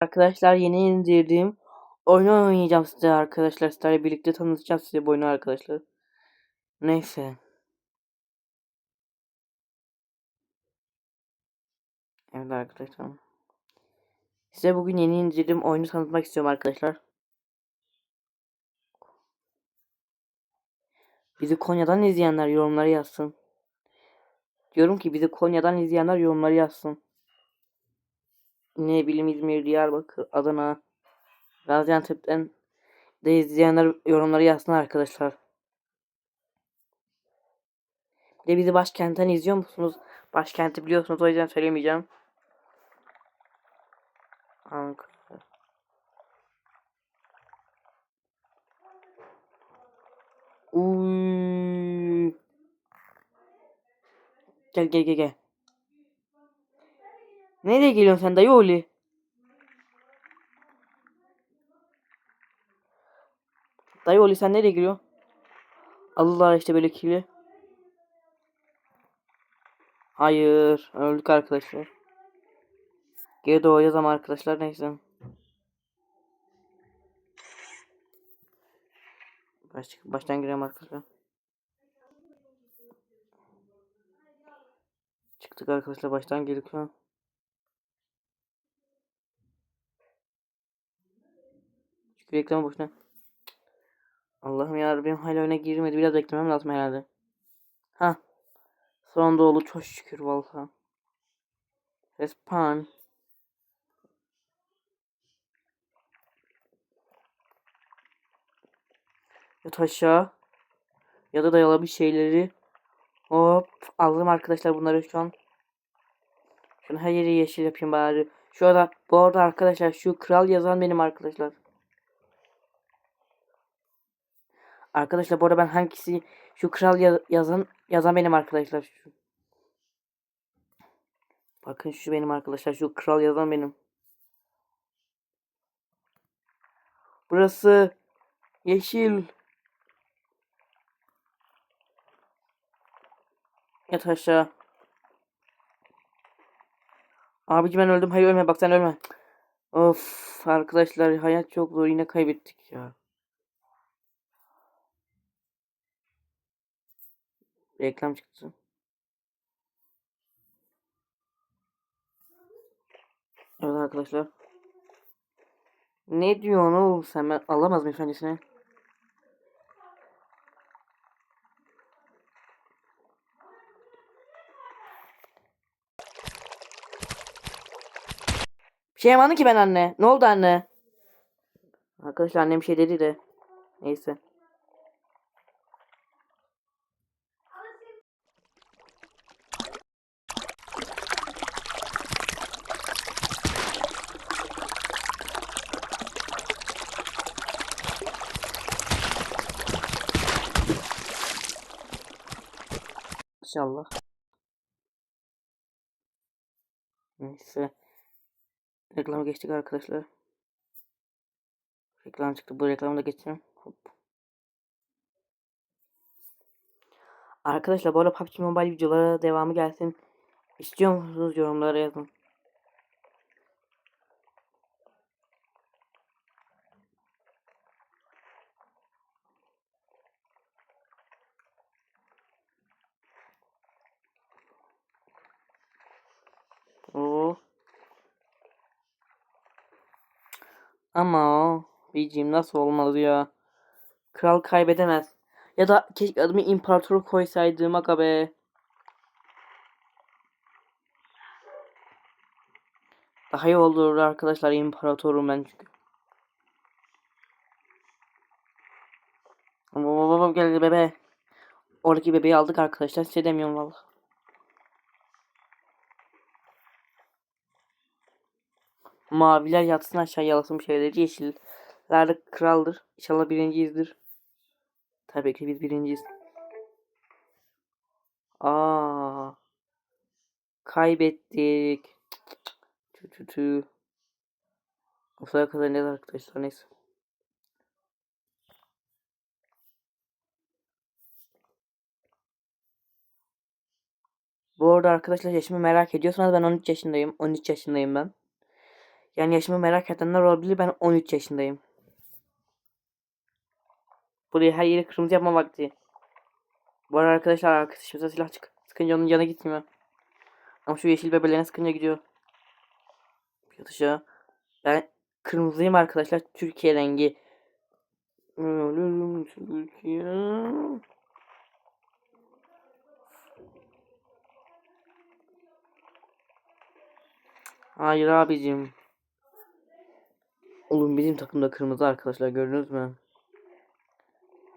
Arkadaşlar yeni indirdiğim oyunu oynayacağım size arkadaşlar. Sizlerle birlikte tanıtacağım size bu oyunu arkadaşlar. Neyse. Evet arkadaşlar. Size bugün yeni indirdiğim oyunu tanıtmak istiyorum arkadaşlar. Bizi Konya'dan izleyenler yorumları yazsın. Diyorum ki bizi Konya'dan izleyenler yorumları yazsın. Ne bileyim İzmir, Diyarbakır, Adana, Gaziantep'ten de izleyenler yorumları yazsın arkadaşlar. De bizi başkentten izliyor musunuz? Başkenti biliyorsunuz o yüzden söylemeyeceğim. Ankara. Uy. Gel gel gel gel. Nereye geliyorsun sen dayı oğlu? Dayı oğlu sen nereye giriyorsun? Allah işte böyle kirli. Hayır. Öldük arkadaşlar. Geri doğacağız ama arkadaşlar neyse. Baş, baştan girelim arkadaşlar. Çıktık arkadaşlar baştan girdik. Çünkü reklam boşuna. Allah'ım ya benim hala öne girmedi. Biraz beklemem lazım herhalde. Ha. Sonunda oldu çok şükür vallahi. Respawn. Yat aşağı. Ya da dayalı bir şeyleri. Hop. Aldım arkadaşlar bunları şu an. Şunu her yeri yeşil yapayım bari. Şu arada bu arada arkadaşlar şu kral yazan benim arkadaşlar. Arkadaşlar bu arada ben hangisi şu kral ya- yazan yazan benim arkadaşlar. Şu. Bakın şu benim arkadaşlar şu kral yazan benim. Burası yeşil. Yat aşağı. Abici ben öldüm. Hayır ölme bak sen ölme. Of arkadaşlar hayat çok zor yine kaybettik ya. Reklam çıktı. Evet arkadaşlar. Ne diyorsun oğlum sen ben alamaz mıyım efendisine? Bir şey yapmadın ki ben anne. Ne oldu anne? Arkadaşlar annem bir şey dedi de. Neyse. İnşallah. Neyse. Reklama geçtik arkadaşlar. Reklam çıktı. Bu reklamı da geçelim. Hop. Arkadaşlar bu arada PUBG Mobile videolara devamı gelsin. İstiyor musunuz yorumlara yazın. Oo. Ama Biciğim nasıl olmaz ya. Kral kaybedemez. Ya da keşke adımı imparator koysaydım aga be. Daha iyi olur arkadaşlar imparatorum ben çünkü. Baba baba gel bebe. Oradaki bebeği aldık arkadaşlar. Size demiyorum valla. Maviler yatsın aşağı yalasın şeyleri. Yeşiller kraldır. İnşallah birinciyizdir. Tabii ki biz birinciyiz. Aa. Kaybettik. Tü tü tü. O kadar kazanacağız arkadaşlar neyse. Bu arada arkadaşlar yaşımı merak ediyorsanız ben 13 yaşındayım. 13 yaşındayım ben. Yani yaşımı merak edenler olabilir. Ben 13 yaşındayım. Burayı her yeri kırmızı yapma vakti. Bu arada arkadaşlar arkadaşımıza silah çık. Sıkınca onun canı gitmiyor. Ama şu yeşil bebelerine sıkınca gidiyor. Yatışa. Ben kırmızıyım arkadaşlar. Türkiye rengi. Türkiye. Hayır abicim. Oğlum bizim takımda kırmızı arkadaşlar gördünüz mü?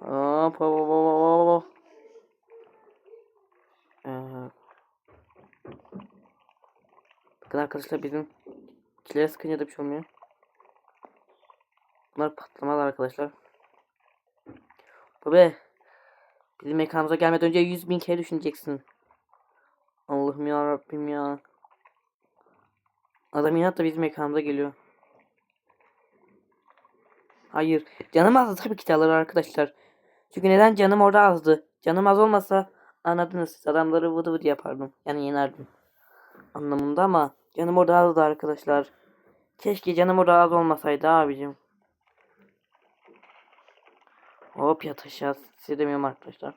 Hop hop hop hop hop. Ee, bakın arkadaşlar bizim kilere sıkınca da bir şey olmuyor. Bunlar patlamaz arkadaşlar. Baba bizim ekranımıza gelmeden önce 100 bin kere düşüneceksin. Allah'ım ya Rabbim ya. Adam inatla bizim ekranımıza geliyor. Hayır. Canım azdı tabii ki de alır arkadaşlar. Çünkü neden canım orada azdı? Canım az olmasa anladınız siz adamları vıdı vıdı yapardım. Yani yenerdim. Anlamında ama canım orada azdı arkadaşlar. Keşke canım orada az olmasaydı abicim. Hop yat aşağı. Size arkadaşlar.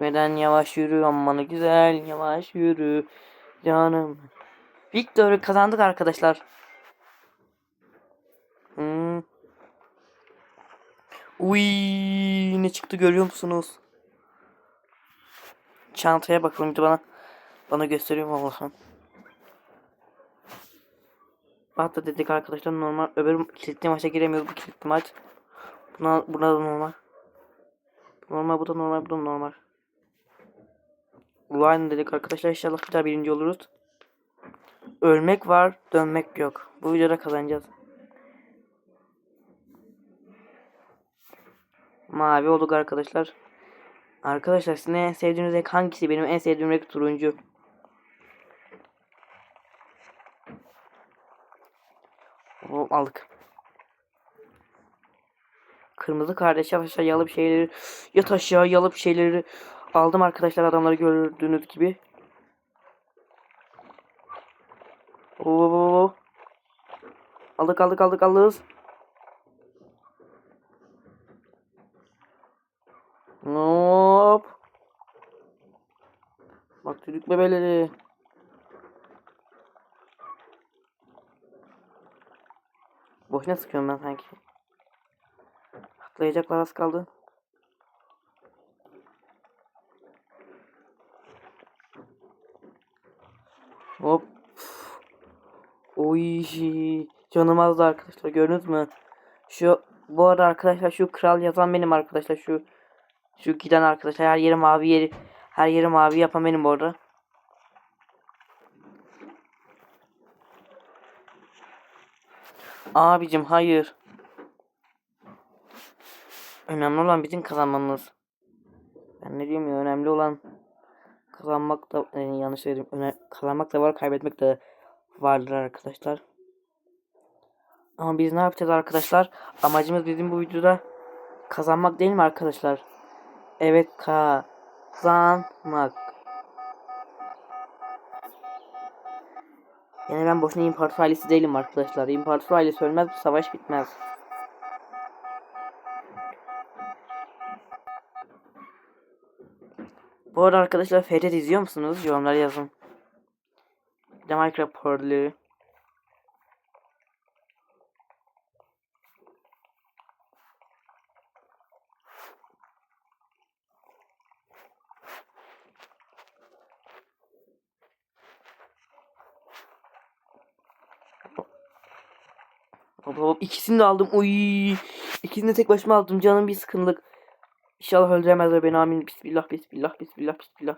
Beden yavaş yürü aman güzel yavaş yürü canım. Victor'u kazandık arkadaşlar. Hmm. Uy ne çıktı görüyor musunuz? Çantaya bakalım bir bana bana gösteriyor mu Allah'ım. Hatta dedik arkadaşlar normal öbür kilitli maça giremiyoruz bu kilitli maç. Buna, buna da normal. Normal bu da normal bu da normal. Line dedik arkadaşlar inşallah bir daha birinci oluruz. Ölmek var, dönmek yok. Bu videoda kazanacağız. Mavi olduk arkadaşlar. Arkadaşlar sizin en sevdiğiniz renk hangisi? Benim en sevdiğim renk turuncu. Hop aldık. Kırmızı kardeş aşağı yalıp şeyleri yat aşağı yalıp şeyleri aldım arkadaşlar adamları gördüğünüz gibi. Oo. Aldık aldık aldık aldık. Hop. Bak çocuk bebeleri. Boşuna sıkıyorum ben sanki. Atlayacaklar az kaldı. Hop. Oy. Canım azdı arkadaşlar gördünüz mü? Şu bu arada arkadaşlar şu kral yazan benim arkadaşlar şu şu giden arkadaşlar her yeri mavi yeri her yeri mavi yapan benim bu arada. Abicim hayır. Önemli olan bizim kazanmamız. Ben ne diyorum ya önemli olan kazanmak da e, yanlış söyledim. Öne, kazanmak da var kaybetmek de vardır arkadaşlar. Ama biz ne yapacağız arkadaşlar? Amacımız bizim bu videoda kazanmak değil mi arkadaşlar? Evet kazanmak. Yani ben boşuna imparator ailesi değilim arkadaşlar. İmparator ailesi ölmez bu savaş bitmez. Bu arada arkadaşlar Feded izliyor musunuz? Yorumlara yazın. De Minecraft portları. Hop hop ikisini de aldım. Uy. İkisini de tek başıma aldım. Canım bir sıkınlık. İnşallah öldüremezler beni amin. Bismillah bismillah bismillah bismillah.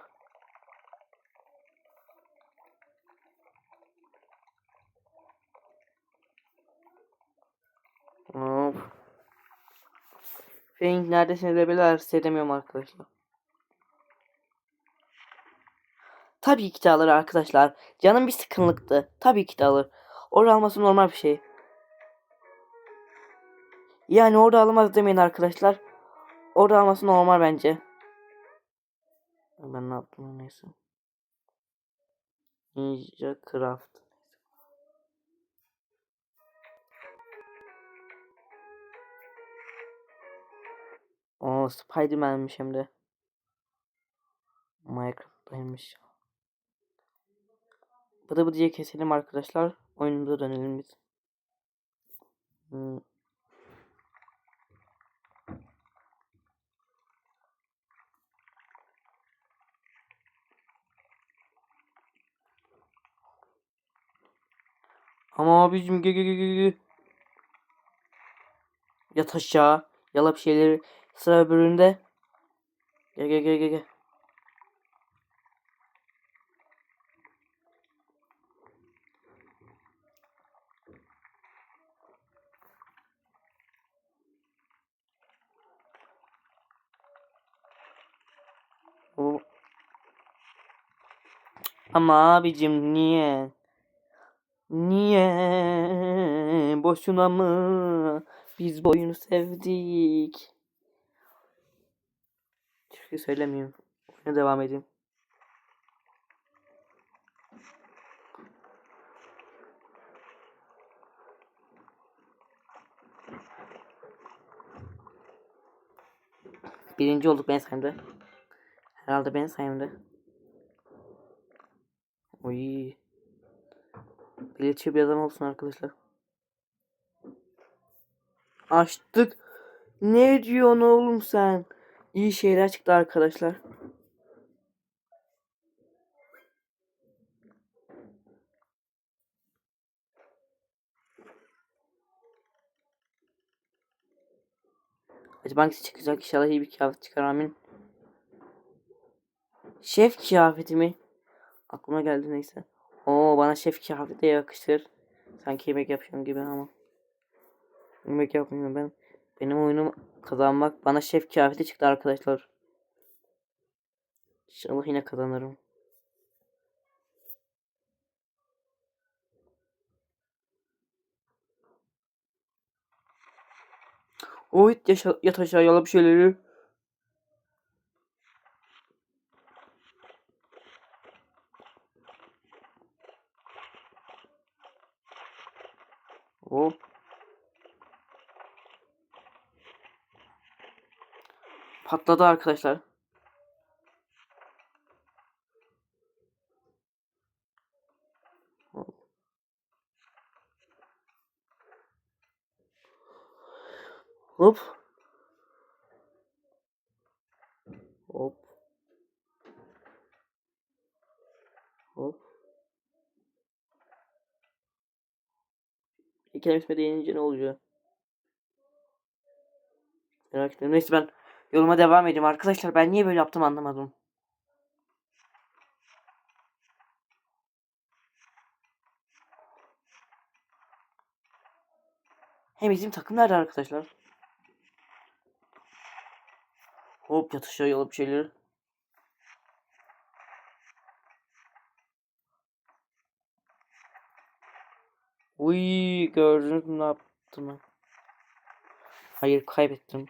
Hop. Fink neredesiniz bebeler? Seyredemiyorum arkadaşlar. Tabii ki de alır arkadaşlar. Canım bir sıkınlıktı. Tabii ki de alır. Orada alması normal bir şey. Yani orada alamaz demeyin arkadaşlar. Orada alması normal bence. Ben ne yaptım neyse. Ninja Craft. O Spider-Man'miş hem de. Minecraft'taymış. Bıdı bıdıya keselim arkadaşlar. Oyunumuza dönelim biz. Hmm. Ama abicim gel gel gel, gel. Yat aşağı. Yala bir şeyleri. Sıra öbüründe. Gel gel gel gel gel. O- Ama abicim niye? Niye? Boşuna mı? Biz bu oyunu sevdik. Türkü söylemeyeyim. Oyuna devam edeyim. Birinci olduk ben sayemde. Herhalde ben sayemde. Oy. Biletçi bir adam olsun arkadaşlar. Açtık. Ne diyorsun oğlum sen? İyi şeyler çıktı arkadaşlar. Acaba hangisi çıkacak? İnşallah iyi bir kıyafet çıkar amin. Şef kıyafeti mi? Aklıma geldi neyse. Oo bana şef kıyafeti yakışır. Sanki yemek yapıyorum gibi ama. Yemek yapmıyorum ben. Benim oyunum kazanmak. Bana şef kıyafeti çıktı arkadaşlar. İnşallah yine kazanırım. Oy yaşa, yat aşağı yala bir şeyleri. Hop. Patladı arkadaşlar. Hop. Hop. Hop. Kere isme değinince ne oluyor? Merak ettim. Neyse ben yoluma devam edeyim arkadaşlar. Ben niye böyle yaptım anlamadım. Hem bizim takım nerede arkadaşlar? Hop yatışa yola bir şeyleri. Uy gördünüz mü ne yaptım? Hayır kaybettim.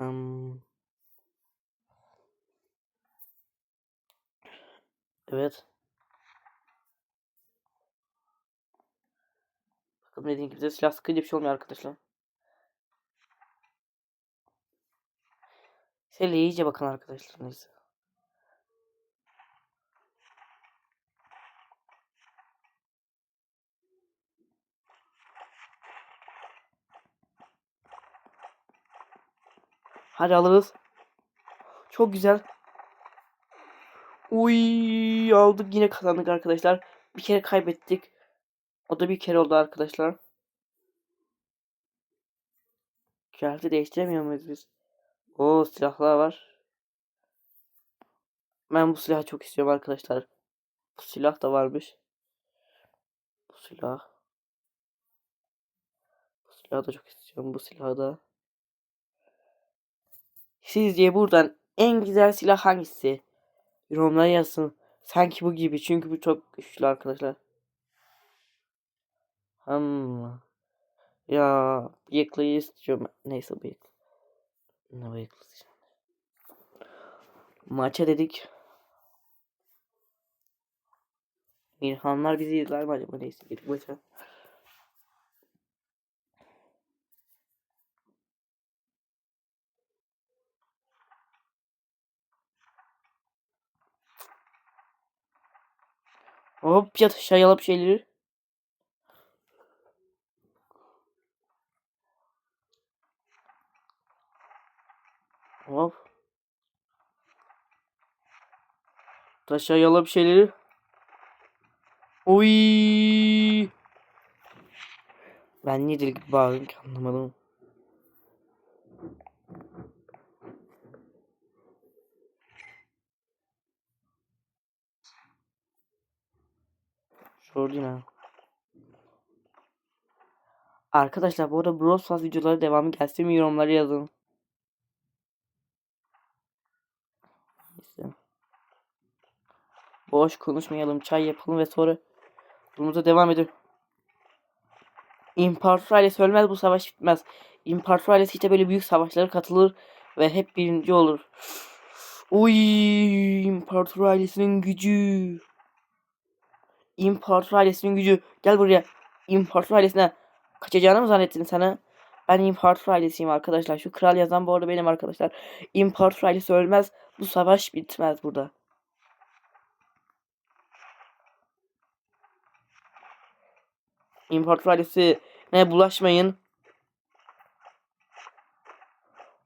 Hmm. Evet. Bakın dediğim gibi de silah sıkınca bir şey olmuyor arkadaşlar. Şöyle iyice bakın arkadaşlar neyse. Hadi alırız. Çok güzel. Uy aldık yine kazandık arkadaşlar. Bir kere kaybettik. O da bir kere oldu arkadaşlar. Kıyafeti değiştiremiyor muyuz biz? Oo silahlar var. Ben bu silahı çok istiyorum arkadaşlar. Bu silah da varmış. Bu silah. Bu silahı da çok istiyorum. Bu silahı da. Sizce buradan en güzel silah hangisi? Yorumlara yazın. Sanki bu gibi. Çünkü bu çok güçlü arkadaşlar. Hmm. Ya bıyıklıyı istiyorum. Neyse bıyık. Ne bıyıklısı? Maça dedik. İlhanlar bizi izler mi acaba? Neyse gidip maça. Hop yat aşağı yalap şeyleri. Hop. Taşa yalap şeyleri. Oy. Ben niye deli gibi bağırdım ki anlamadım. Mi? Arkadaşlar bu arada Brawl Stars videoları devamı gelsin mi yorumlara yazın. Neyse. Boş konuşmayalım. Çay yapalım ve sonra yolumuza devam edelim. İmparator ailesi ölmez bu savaş bitmez. İmparator ailesi işte böyle büyük savaşlara katılır ve hep birinci olur. Uy, İmparator ailesinin gücü. İmparator ailesinin gücü. Gel buraya. İmparator ailesine kaçacağını mı zannettin sana? Ben İmparator ailesiyim arkadaşlar. Şu kral yazan bu arada benim arkadaşlar. İmparator ailesi ölmez. Bu savaş bitmez burada. İmparator ailesi ne bulaşmayın.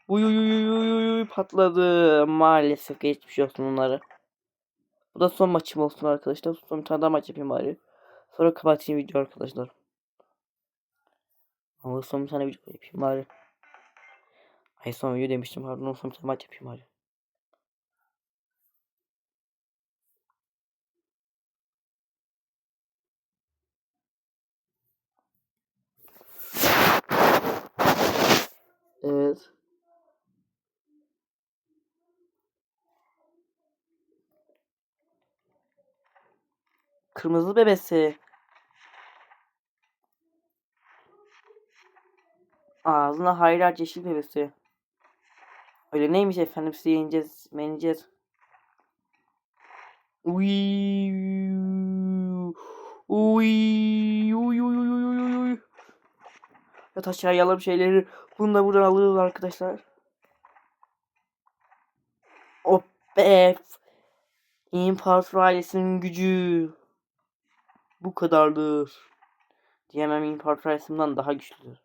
Uy uy uy uy uy uy patladı. Maalesef geçmiş olsun onları. Bu da son maçım olsun arkadaşlar. Son bir tane daha maç yapayım bari. Sonra kapatayım video arkadaşlar. Ama son bir tane video yapayım bari. Ay son video demiştim pardon. Son bir tane maç yapayım bari. Evet. Kırmızı bebesi. Ağzına hayrat yeşil bebesi. Öyle neymiş efendim size yeneceğiz, meneceğiz. Uy. Uy. Uy uy uy uy uy uy. Yat aşağı yalım şeyleri. Bunu da buradan alırız arkadaşlar. Be. İmparator ailesinin gücü. Bu kadardır. Diyemem İmparator ailesinden daha güçlüdür.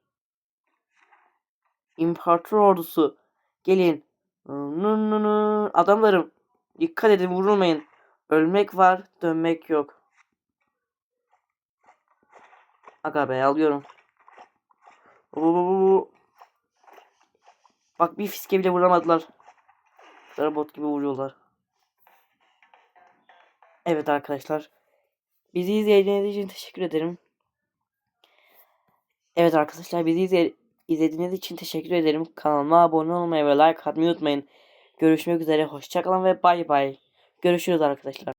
İmparator ordusu. Gelin. Adamlarım. Dikkat edin vurulmayın. Ölmek var, dönmek yok. Aga be alıyorum. Oo. Bak bir fiske bile vuramadılar. Robot gibi vuruyorlar. Evet arkadaşlar. Bizi izlediğiniz için teşekkür ederim. Evet arkadaşlar bizi izle izlediğiniz için teşekkür ederim. Kanalıma abone olmayı ve like atmayı unutmayın. Görüşmek üzere. Hoşçakalın ve bay bay. Görüşürüz arkadaşlar.